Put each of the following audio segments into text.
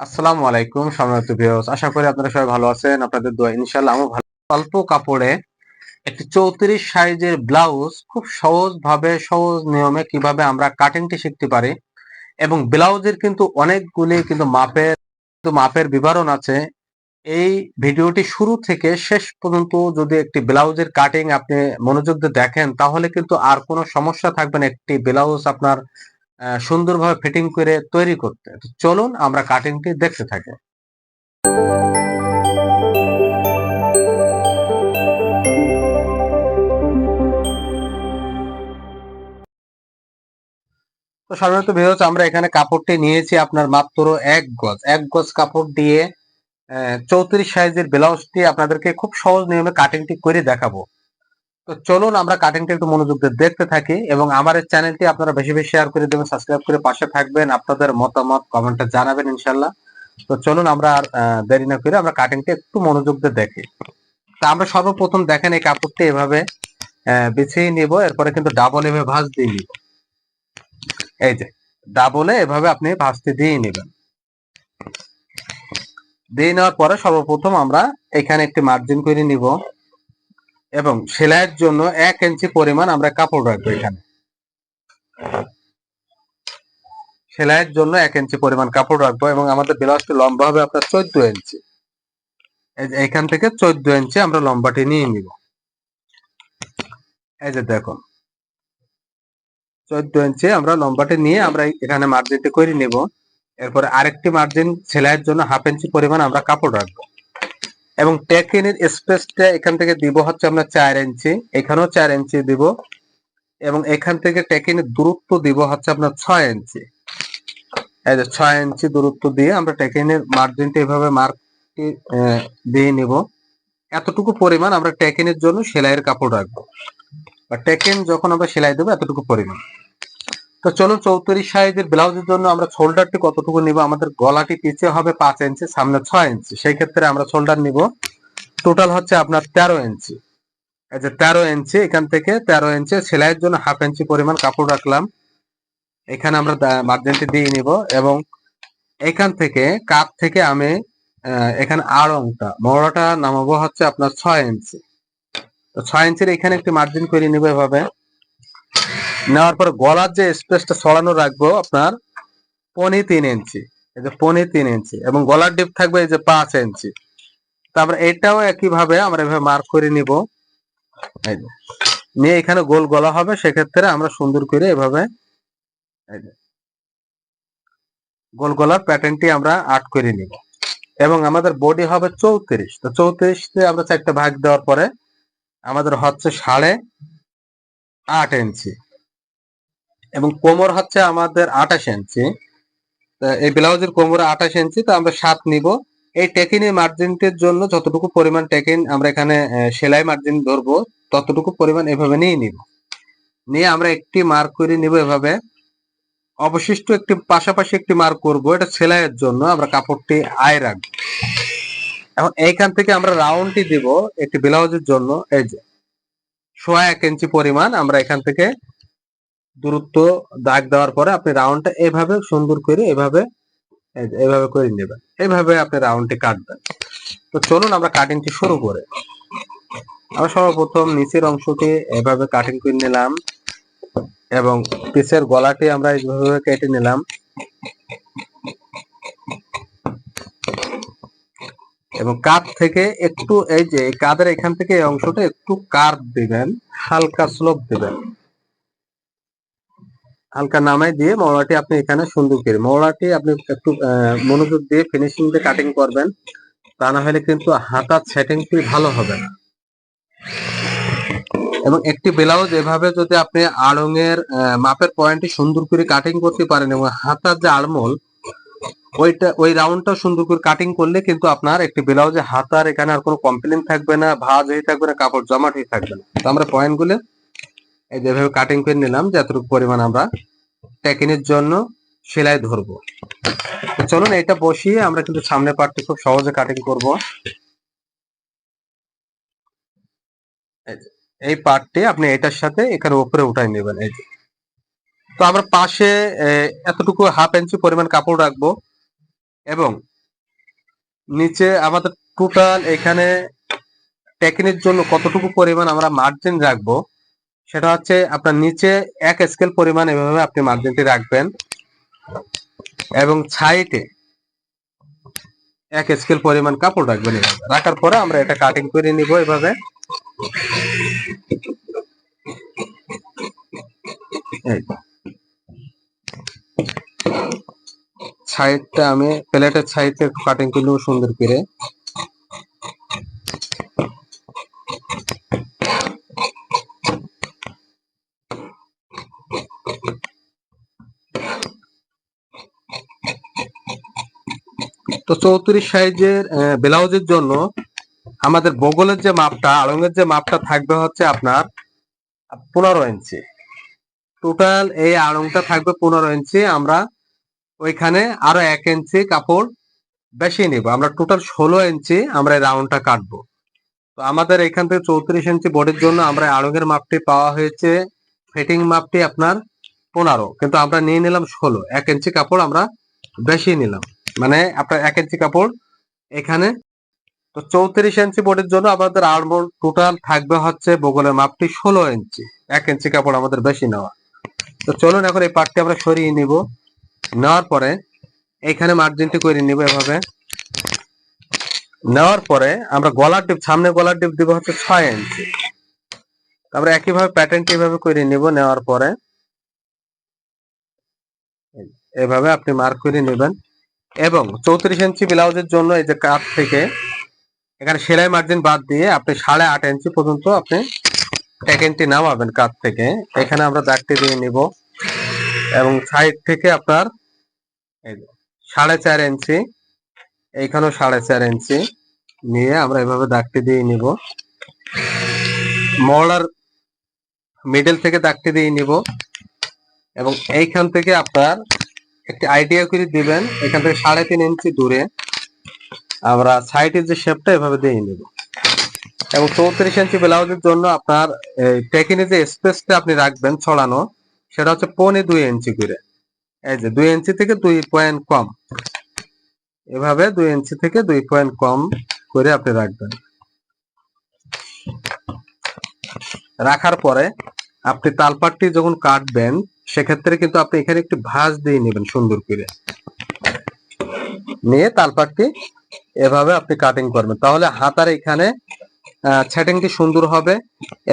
আসসালামু আলাইকুম, সম্মানিত ভিউয়ার্স আশা করি আপনারা সবাই ভালো আছেন। আপনাদের দোয়া, ইনশাআল্লাহ আমি ভালো অল্প কাপড়ে একটি চৌত্রিশ সাইজের ব্লাউজ খুব সহজ ভাবে সহজ নিয়মে কীভাবে আমরা কাটিংটি শিখতে পারি এবং ব্লাউজের কিন্তু অনেকগুলি কিন্তু মাপের কিন্তু মাপের বিবরণ আছে। এই ভিডিওটি শুরু থেকে শেষ পর্যন্ত যদি একটি ব্লাউজের কাটিং আপনি মনোযোগ দিয়ে দেখেন, তাহলে কিন্তু আর কোনো সমস্যা থাকবে না। একটি ব্লাউজ আপনার সুন্দরভাবে ফিটিং করে তৈরি করতে। চলুন আমরা কাটিংটি দেখতে থাকি। তো সাধারণত ভিউয়ার্স আমরা এখানে কাপড়টি নিয়েছি আপনার মাত্র এক গজ। এক গজ কাপড় দিয়ে চৌত্রিশ সাইজের ব্লাউজটি আপনাদেরকে খুব সহজ নিয়মে কাটিংটি করে দেখাবো। তো চলুন আমরা কাটিংটা একটু মনোযোগ দিয়ে দেখতে থাকি এবং আমার এই চ্যানেলটি আপনারা বেশি বেশি শেয়ার করে দেবেন সাবস্ক্রাইব করে পাশে থাকবেন, আপনাদের মতামত কমেন্টে জানাবেন ইনশাল্লাহ তো চলুন আমরা আর দেরি না করে আমরা কাটিংটা একটু মনোযোগ দিয়ে দেখি। তা আমরা সর্বপ্রথম দেখেন এই কাপড়টি এভাবে বিছিয়ে নিব, এরপরে কিন্তু ডাবল এভাবে ভাঁজ দিয়ে নিব। এই যে ডাবলে এভাবে আপনি ভাঁজতে দিয়ে নেবেন। দিয়ে নেওয়ার পরে সর্বপ্রথম আমরা এখানে একটি মার্জিন করে নিব। এবং সেলাইয়ের জন্য এক ইঞ্চি পরিমাণ আমরা কাপড় রাখব এখানে। সেলাইয়ের জন্য এক ইঞ্চি পরিমাণ কাপড় রাখব এবং আমাদের ব্লাউজটি লম্বা হবে আপনার চোদ্দ ইঞ্চি এখান থেকে চোদ্দ ইঞ্চি আমরা লম্বাটি নিয়ে নিব। এই যে দেখুন, চোদ্দ ইঞ্চি আমরা লম্বাটি নিয়ে আমরা এখানে মার্জিনটি করে নিব। এরপরে আরেকটি মার্জিন সেলাইয়ের জন্য হাফ ইঞ্চি পরিমাণ আমরা কাপড় রাখব। এবং টেকিনের স্পেসটা এখান থেকে দিব হচ্ছে আমরা চার ইঞ্চি। এখানেও চার ইঞ্চি দিব। এবং এখান থেকে টেকিনের দূরত্ব দিব হচ্ছে আপনার ছয় ইঞ্চি। এই যে ছয় ইঞ্চি দূরত্ব দিয়ে আমরা টেকিনের মার্জিনটা এভাবে মার্কটি দিয়ে নিব। এতটুকু পরিমাণ আমরা টেকিনের জন্য সেলাইয়ের কাপড় রাখব। বা টেকিন যখন আমরা সেলাই দেবো, এতটুকু পরিমাণ। তো চলো চৌত্রিশ সাইজের ব্লাউজের জন্য আমরা শোল্ডারটি কতটুকু নিব? আমাদের গলাটি পিছিয়ে হবে পাঁচ ইঞ্চি, সামনে ছয় ইঞ্চি। সেই ক্ষেত্রে আমরা শোল্ডার নিব। টোটাল হচ্ছে আপনার তেরো ইঞ্চি। এই যে তেরো ইঞ্চি, এখান থেকে তেরো ইঞ্চি সেলাইয়ের জন্য হাফ ইঞ্চি পরিমাণ কাপড় রাখলাম। এখানে আমরা মার্জিনটি দিয়ে নিব এবং এখান থেকে কাপ থেকে আমি এখানে আড়ংটা মৌড়াটা নামাবো হচ্ছে আপনার ছয় ইঞ্চি। তো ছয় ইঞ্চির এখানে একটি মার্জিন করে নিব এভাবে। নেওয়ার পর গলার যে স্পেসটা ছড়ানো রাখব আপনার পনি তিন ইঞ্চি। এই যে পনি তিন ইঞ্চি এবং গলার ডিপ থাকবে এই যে পাঁচ ইঞ্চি। তারপর এটাও একইভাবে আমরা এভাবে মার্ক করে নিব। নিয়ে এখানে গোল গলা হবে, সেক্ষেত্রে আমরা সুন্দর করে এভাবে গোল গলার প্যাটার্নটি আমরা আট করে নিব। এবং আমাদের বডি হবে চৌত্রিশ। তো চৌত্রিশে আমরা চারটা ভাগ দেওয়ার পরে আমাদের হচ্ছে সাড়ে আট ইঞ্চি। এবং কোমর হচ্ছে আমাদের আঠাশ ইঞ্চি। এই ব্লাউজের কোমর আঠাশ ইঞ্চি, তো আমরা সাত নিব। এই টেকিনের মার্জিনটির জন্য যতটুকু পরিমাণ টেকিন আমরা এখানে সেলাই মার্জিন ধরবো, ততটুকু পরিমাণ এভাবে নিয়ে নিব। নিয়ে আমরা একটি মার্ক করে নিব এভাবে। অবশিষ্ট একটি, পাশাপাশি একটি মার্ক করব, এটা সেলাইয়ের জন্য আমরা কাপড়টি আয় রাখব। এখন এইখান থেকে আমরা রাউন্ডটি দিব একটি ব্লাউজের জন্য। এই যে, সোয়া এক ইঞ্চি পরিমাণ আমরা এখান থেকে দূরত্ব দাগ দেওয়ার পরে আপনি রাউন্ডটা এভাবে সুন্দর করে এভাবে এভাবে করে নেবেন। এইভাবে আপনি রাউন্ডটি কাটবেন। তো চলুন আমরা কাটিংটি শুরু করে। আমরা সর্বপ্রথম নিচের অংশটি এভাবে কাটিং করে নিলাম এবং পিসের গলাটি আমরা এইভাবে কেটে নিলাম। এবং কাপ থেকে একটু এই যে কাদের এখান থেকে এই অংশটা একটু কার্ভ দিবেন, হালকা স্লোপ দিবেন। হালকা নামাই দিয়ে মৌলাটি আপনি এখানে সুন্দর করে মৌলাটি আপনি একটু মনোযোগ দিয়ে ফিনিশিং দিয়ে কাটিং করবেন। তা না হলে কিন্তু হাতার সেটিংটি ভালো হবে না। এবং একটি ব্লাউজ এভাবে যদি আপনি আড়ঙের মাপের পয়েন্টটি সুন্দর করে কাটিং করতে পারেন এবং হাতার যে আড়মোল, ওইটা, ওই রাউন্ডটা সুন্দর করে কাটিং করলে কিন্তু আপনার একটি ব্লাউজে হাতার এখানে আর কোনো কমপ্লেন থাকবে না, ভাঁজ হয়ে থাকবে না, কাপড় জমাট হয়ে থাকবে না। তো আমরা পয়েন্টগুলো এই যেভাবে কাটিং করে নিলাম, যতটুকু পরিমাণ আমরা টেকিনের জন্য সেলাই ধরবো। চলুন এটা বসিয়ে আমরা কিন্তু সামনে পার্টটি খুব সহজে কাটিং করব। এই পার্টটি আপনি এটার সাথে এখানে উপরে উঠাই নেবেন, এই যে। তো আমরা পাশে এতটুকু হাফ ইঞ্চি পরিমাণ কাপড় রাখব এবং নিচে আমাদের টোটাল এখানে টেকনির জন্য কতটুকু পরিমাণ আমরা মার্জিন রাখব সেটা হচ্ছে আপনার নিচে এক স্কেল পরিমাণ এভাবে আপনি মার্জিনটি রাখবেন এবং সাইডে এক স্কেল পরিমাণ কাপড় রাখবেন। রাখার পরে আমরা এটা কাটিং করে নিব এভাবে। সাইডটা আমি প্লেটের সাইডে কাটিং করে সুন্দর করে। তো চৌত্রিশ সাইজের ব্লাউজের জন্য আমাদের বগলের যে মাপটা, আড়ঙের যে মাপটা থাকবে হচ্ছে আপনার পনেরো ইঞ্চি। টোটাল এই আড়ংটা থাকবে পনেরো ইঞ্চি। আমরা ওইখানে আরও এক ইঞ্চি কাপড় বেশি নিব। আমরা টোটাল ষোলো ইঞ্চি আমরা রাউন্ডটা কাটবো। তো আমাদের এখান থেকে চৌত্রিশ ইঞ্চি বডির জন্য আমরা আড়ঙের মাপটি পাওয়া হয়েছে ফিটিং মাপটি আপনার পনেরো। কিন্তু আমরা নিয়ে নিলাম ষোলো। এক ইঞ্চি কাপড় আমরা বেশি নিলাম। মানে আপনার এক ইঞ্চি কাপড় এখানে। তো চৌত্রিশ ইঞ্চি বডির জন্য আমাদের আড়মোল টোটাল থাকবে হচ্ছে বগলের মাপটি ষোলো ইঞ্চি এক ইঞ্চি কাপড় আমাদের বেশি নেওয়া। তো চলুন এখন এই পার্টটি আমরা সরিয়ে নিব। নেওয়ার পরে এখানে মার্জিনটি করে নিব এভাবে। নেওয়ার পরে আমরা গলার ডিপ সামনে গলার ডিপ দিব হচ্ছে ছয় ইঞ্চি তারপরে একইভাবে প্যাটার্নটি এভাবে করে নিব নেওয়ার পরে। এভাবে আপনি মার্ক করে নেবেন। এবং চৌত্রিশ ইঞ্চি ব্লাউজের জন্য এই যে কাপ থেকে এখানে সেলাই মার্জিন বাদ দিয়ে আপনি সাড়ে আট ইঞ্চি পর্যন্ত আপনি টেকেনটি নামাবেন কাপ থেকে। এখানে আমরা দাগটি দিয়ে নিব এবং সাইড থেকে আপনার সাড়ে চার ইঞ্চি এইখানেও সাড়ে চার ইঞ্চি নিয়ে আমরা এভাবে দাগটি দিয়ে নিব। মলার মিডল থেকে দাগটি দিয়ে নিব এবং এইখান থেকে আপনার একটি আইডিয়া করে দিবেন, এখান থেকে সাড়ে তিন ইঞ্চি দূরে আমরা সাইডের যে শেপটা এভাবে দিয়ে নিব। এবং চৌত্রিশ ইঞ্চি ব্লাউজের জন্য আপনার টেকিনে যে স্পেসটা আপনি রাখবেন ছড়ানো, সেটা হচ্ছে পৌনে দুই ইঞ্চি করে এই যে দুই ইঞ্চি থেকে দুই পয়েন্ট কম। এভাবে দুই ইঞ্চি থেকে দুই পয়েন্ট কম করে আপনি রাখবেন। রাখার পরে আপনি তালপাটটি যখন কাটবেন সেক্ষেত্রে কিন্তু আপনি এখানে একটি ভাঁজ দিয়ে নেবেন সুন্দর করে। নিয়ে তালপাটটি এভাবে আপনি কাটিং করবেন। তাহলে হাতার এখানে সেটিংটি সুন্দর হবে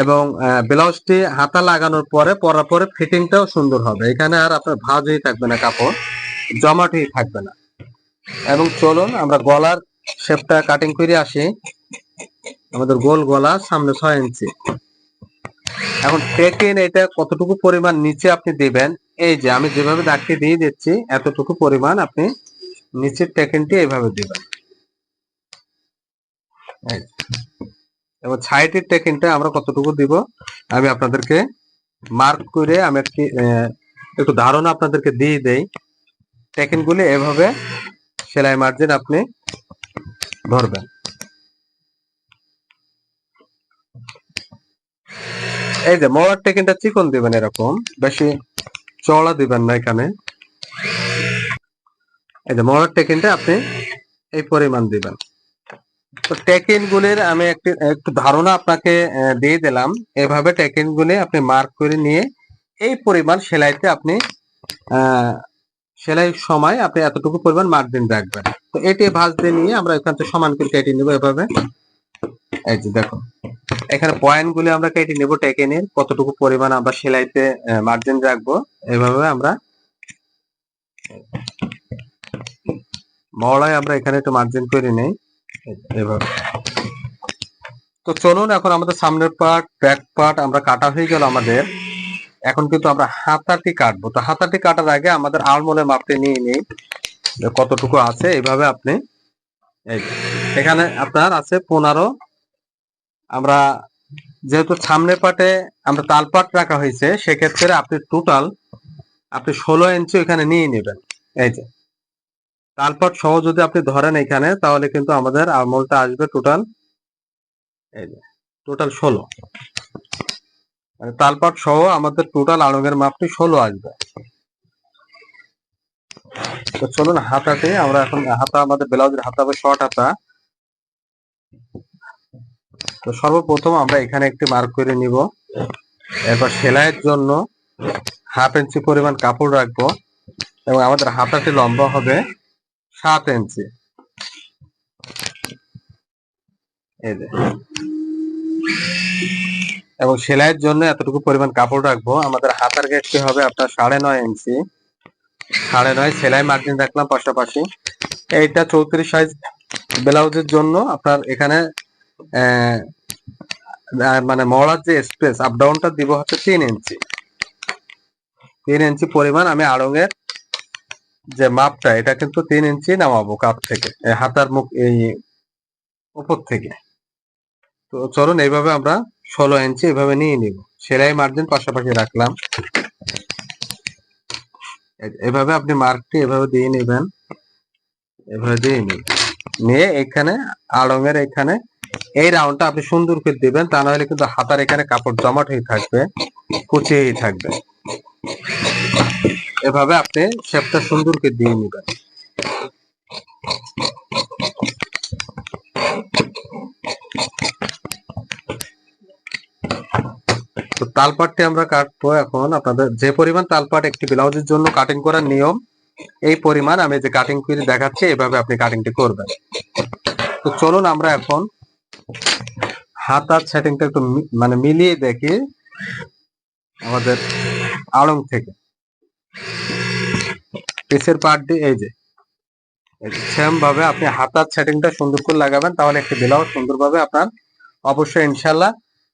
এবং ব্লাউজটি হাতা লাগানোর পরে পরার পরে ফিটিংটাও সুন্দর হবে। এখানে আর আপনার ভাঁজ হয়ে থাকবে না, কাপড় জমাট হয়ে থাকবে না। এবং চলুন আমরা গলার শেপটা কাটিং করে আসি। আমাদের গোল গলা সামনে ছয় ইঞ্চি এখন টেকেন এটা কতটুকু পরিমাণ নিচে আপনি দিবেন? এই যে আমি যেভাবে দাগটি দিয়ে দিচ্ছি, এতটুকু পরিমাণ আপনি নিচের টেকেনটি এইভাবে দিবেন। এবং সাইডের টেকেনটা আমরা কতটুকু দিব? আমি আপনাদেরকে মার্ক করে আমি একটি একটু ধারণা আপনাদেরকে দিয়ে দেই। টেকেনগুলি এভাবে সেলাই মার্জিন আপনি ধরবেন। এই যে মলার টেকেনটা চিকন দিবেন এরকম, বেশি চওড়া দিবেন না এখানে। এই যে মলার টেকেনটা আপনি এই পরিমাণ দিবেন। তো টেকেন গুলির আমি একটি, একটু ধারণা আপনাকে দিয়ে দিলাম। এভাবে টেকেন গুলি আপনি মার্ক করে নিয়ে এই পরিমাণ সেলাইতে আপনি সেলাইয়ের সময় আপনি এতটুকু পরিমাণ মার্জিন রাখবেন। তো এটি ভাঁজ দিয়ে নিয়ে আমরা এখান থেকে সমান করে কেটে নেব এভাবে। এই যে দেখো এখানে পয়েন্ট গুলি আমরা কেটে নেব টেকেনের কতটুকু পরিমাণ আমরা সেলাইতে মার্জিন রাখব, এভাবে আমরা মহড়ায় আমরা এখানে একটু মার্জিন করে নেই, এভাবে। তো চলুন এখন আমাদের সামনের পার্ট ব্যাক পার্ট আমরা কাটা হয়ে গেল আমাদের। এখন কিন্তু আমরা হাতাটি কাটবো। তো হাতাটি কাটার আগে আমাদের আলমোলের মাপটি নিয়ে নিই কতটুকু আছে এইভাবে আপনি এখানে আপনার আছে পনেরো আমরা যেহেতু সামনের পাটে আমরা তালপাট রাখা হয়েছে, সেক্ষেত্রে আপনি টোটাল আপনি ষোলো ইঞ্চি এখানে নিয়ে নেবেন। এই যে তালপাট সহ যদি আপনি ধরেন এখানে, তাহলে কিন্তু আমাদের আমলটা আসবে টোটাল এই যে টোটাল ষোলো। মানে তালপাট সহ আমাদের টোটাল আড়ঙের মাপটি ষোলো আসবে। চলুন হাতাতে, আমরা এখন হাতা, আমাদের ব্লাউজের হাতা হবে শর্ট হাতা। তো সর্বপ্রথম আমরা এখানে একটি মার্ক করে নিব। এরপর সেলাইয়ের জন্য হাফ ইঞ্চি পরিমাণ কাপড় রাখব এবং আমাদের হাতাটি লম্বা হবে সাত ইঞ্চি এবং সেলাইয়ের জন্য এতটুকু পরিমাণ কাপড় রাখব। আমাদের হাতার গেটটি হবে আপনার সাড়ে নয় ইঞ্চি সাড়ে নয় সেলাই মার্জিন রাখলাম পাশাপাশি। এইটা চৌত্রিশ সাইজ ব্লাউজের জন্য আপনার এখানে মানে মরার যে স্পেস আপ ডাউনটা দিব হচ্ছে তিন ইঞ্চি তিন ইঞ্চি পরিমাণ আমি আড়ঙের যে মাপটা, এটা কিন্তু তিন ইঞ্চি নামাবো কাপ থেকে হাতার মুখ, এই উপর থেকে। তো চলুন এইভাবে আমরা ষোলো ইঞ্চি এভাবে নিয়ে নিব। সেলাই মার্জিন পাশাপাশি রাখলাম। এভাবে আপনি মার্কটি এভাবে দিয়ে নেবেন। এভাবে দিয়ে নিন। নিয়ে এখানে আড়ঙের এখানে এই রাউন্ডটা আপনি সুন্দর করে দিবেন, তা নাহলে কিন্তু হাতার এখানে কাপড় জমাট হয়ে থাকবে কুচিয়েই থাকবে। এভাবে আপনি শেপটা সুন্দর করে দিয়ে নেবেন। তালপাটটি আমরা কাটবো এখন, আপনাদের যে পরিমাণ তালপাট একটি ব্লাউজের জন্য কাটিং করার নিয়ম, এই পরিমাণ আমি যে কাটিং করে দেখাচ্ছি, এভাবে আপনি কাটিংটি করবেন। তো চলুন আমরা এখন হাতার সেটিংটা একটু মানে মিলিয়ে দেখি আমাদের আড়ং থেকে। পিসের পার্টটি এই যে সেম ভাবে আপনি হাতার সেটিংটা সুন্দর করে লাগাবেন, তাহলে একটি ব্লাউজ সুন্দরভাবে আপনার অবশ্যই ইনশাল্লাহ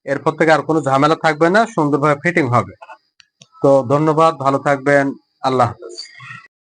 এরপর থেকে আর কোনো ঝামেলা থাকবে না, সুন্দরভাবে ফিটিং হবে। তো ধন্যবাদ, ভালো থাকবেন, আল্লাহ হাফেজ।